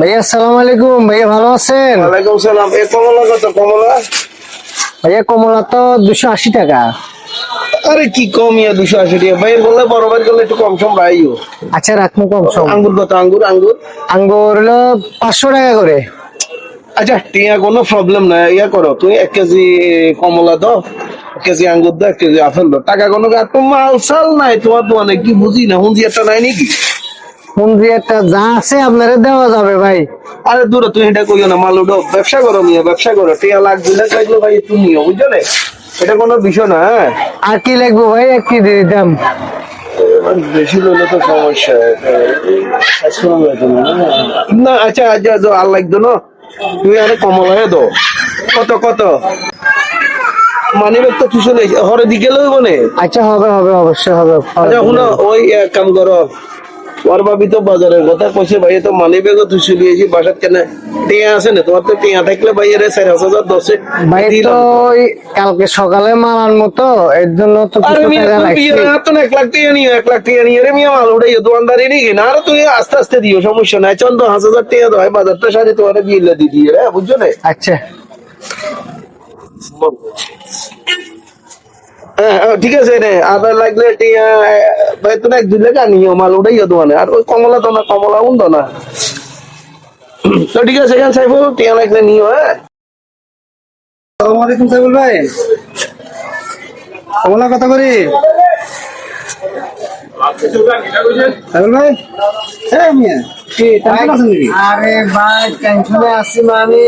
ভাইয়া আসসালামু আলাইকুম। ভাইয়া ভালো আছেন? ওয়ালাইকুম সালাম। এ কমলা কত? কমলা? ভাইয়া কমলা তো দুশো আশি টাকা। আরে কি কম ইয়া দুশো আশি টাকা? ভাই বললে বড় ভাই করলে একটু কম সম ভাইও আচ্ছা রাখব কম সম। আঙ্গুর কত? আঙ্গুর আঙ্গুর? আঙ্গুর হলো পাঁচশো টাকা করে। আচ্ছা টিয়া কোনো প্রবলেম নাই। ইয়া করো তুমি এক কেজি কমলা দাও এক কেজি আঙ্গুর দাও এক কেজি আপেল দাও। টাকা কোনো মাল সাল নাই তোমার দোকানে কি বুঝি না হুঁজি একটা নাই নাকি? একটা যা আছে আপনারা দেওয়া যাবে ভাই। আরে দূরে তুমি এটা কইও না মাল উঠো ব্যবসা করো নিয়ে ব্যবসা করো। টিয়া লাখ দুই লাখ লাগল ভাই তুমি নিও বুঝছ না? এটা কোনো বিষয় না হ্যাঁ? আর কি লাগবে ভাই? এক কি দিয়ে এবার বেশি হলে তো সমস্যা না? আচ্ছা আচ্ছা আর লাগতো না। তুমি আরে কমলা হয়ে দাও কত কত? মানি ব্যাগ তো তুই চলে হরে দিকে লইব আচ্ছা হবে হবে অবশ্যই হবে। আচ্ছা শুনো ওই কাম করো। ওর ভাবি তো বাজারের কথা কইছে ভাই তো মানি ব্যাগও তুই চলিয়েছি বাসার কেন টিয়া আছে না তোমার তো টিয়া থাকলে ভাই এর চার হাজার দশে ভাই তো কালকে সকালে মারার মতো এর জন্য তো তো এক লাখ টাকা নিও এক লাখ টাকা নিয়ে রে মিয়া মাল উঠাই দোকানদারি নিয়ে না আর তুই আস্তে আস্তে দিও সমস্যা নাই চন্দ্র হাজার হাজার টাকা দাও বাজারটা সাথে তোমার বিয়ে দি দিয়ে রে বুঝছ না? আচ্ছা। হ্যাঁ হ্যাঁ, ঠিক আছে রে। আদার লাগলে তুমি এক দুই লেখা নিও, মাল উঠাইও দোকানে আর ওই কমলা তো না, কমলা উন না। তো ঠিক আছে, এখানে সাইফুল, টিয়া লাগলে নিও হ্যাঁ। আসসালামু আলাইকুম সাইবুল ভাই। কমলা কথা করি? আরে ভাই টেনশনে আছি মানে।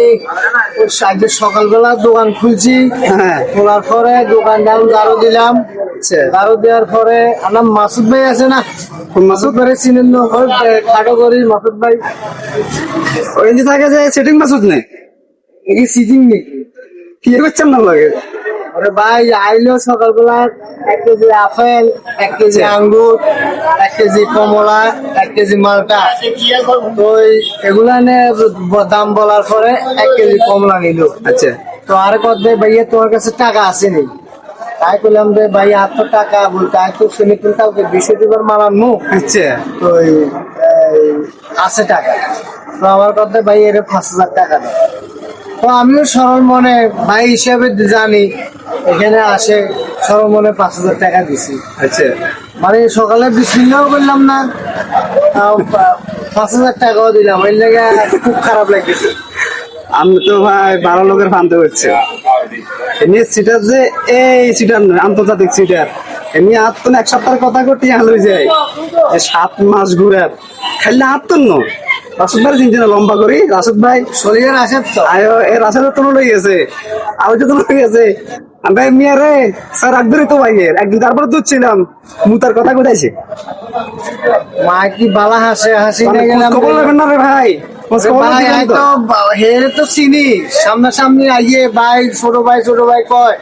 ওই আজকে সকালবেলা দোকান খুলছি। হ্যাঁ। খোলার পরে দোকান ডাউন দারো দিলাম। আচ্ছা। দারো দেওয়ার পরে আমার মাসুদ ভাই আছে না? মাসুদ? ভাই চিনেন খাটো করি মাসুদ ভাই। ওই যে থাকে যে সেটিং মাসুদ নেই সিজিং নাকি? কি করছেন না লাগে? আরে ভাই আইলো সকালবেলা এক কেজি আপেল এক কেজি আঙ্গুর এক কেজি কমলা এক কেজি মালটা। তো এগুলা দাম বলার পরে এক কেজি কমলা নিল। আচ্ছা। তো আর কত ভাইয়া তোমার কাছে টাকা আছে নি তাই কইলাম যে ভাই এত টাকা বলতে আমি তো শুনি তুমি কাউকে বিশে দিবার মারান মুখ আচ্ছা। তো আছে টাকা। তো আমার কথা ভাই এর পাঁচ হাজার টাকা দেয়। তো আমিও সরল মনে ভাই হিসাবে জানি এখানে আসে সরল মনে পাঁচ হাজার টাকা দিছি। আচ্ছা। মানে সকালে বিসমিল্লাও করলাম না পাঁচ হাজার টাকাও দিলাম ওই লেগে খুব খারাপ লাগতেছে। আমি তো ভাই বারো লোকের ফানতে হচ্ছে। এমনি সিটার যে এই সিটার নয় আন্তর্জাতিক সিটার। এমনি আত্মন এক সপ্তাহের কথা করতে হাল যায়। সাত মাস ঘুরার খাইলে আত্মন ন রাসুদ ভাই চিনছে না লম্বা করি। রাশেদ ভাই শরীরে রাশেদ তো। আয়ো এ তো লই গেছে। আমি তো লই গেছে। আমরা মিয়া রে স্যার একবারই তো ভাইয়ের একদিন তারপরে তো ছিলাম। মুতার কথা কোথাইছে মা কি বালা হাসে হাসি গেলাম খবর লাগেন না রে ভাই। খোঁজ খবর ভাই দিবেন আমি তো? তো বা- হেরে তো চিনি। সামনাসামনি আইয়ে ভাই ছোট ভাই ছোট ভাই কয়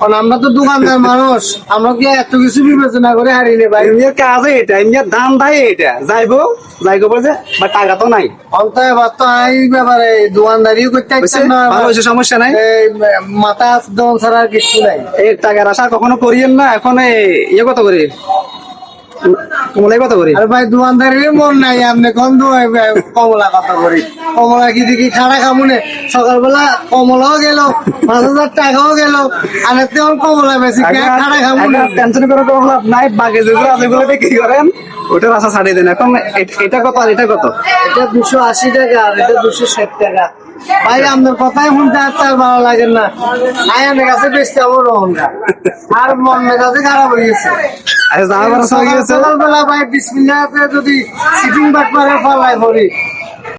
কারণ আমরা তো দোকানদার মানুষ আমরা কি এত কিছু বিবেচনা করে হারিয়ে ভাই? এমনির কাজে এটা এমনির দাম দেয় এটা। যাইবো বা টাকা তো নাই। এবার তো আই ব্যাপারে দোকানদারিও করতে না। সমস্যা নাই? মাথা ছাড়া কিছু নাই। এই টাকার আশা কখনো করিয়েন না এখন ইয়ে কত করে? কমলাই কথা করি আরে ভাই দোকানদারির মন নাই আপনি কোন কমলা কথা করি কমলা কি দেখি খাড়া খামুনে? সকালবেলা কমলাও গেল পাঁচ হাজার টাকাও গেল আর তেমন কমলা বেশি খাড়া খামুনে? টেনশন করে কমলা নাই বাকি যেগুলো আছে ওগুলো বিক্রি করেন। ওটার আশা ছাড়িয়ে দেন। এখন এটা কত আর এটা কত? এটা দুশো আশি টাকা আর এটা দুশো ষাট টাকা। ভাই আপনার কথাই শুনতে আর তার ভালো লাগে না। আমি কাছে বেশি আমার রহনটা আর মন মেজাজে খারাপ হয়ে গেছে। আচ্ছা সকালবেলা ভাই বিসমিল্লাহতে যদি সিটিং বাট মারে পালাই পড়ি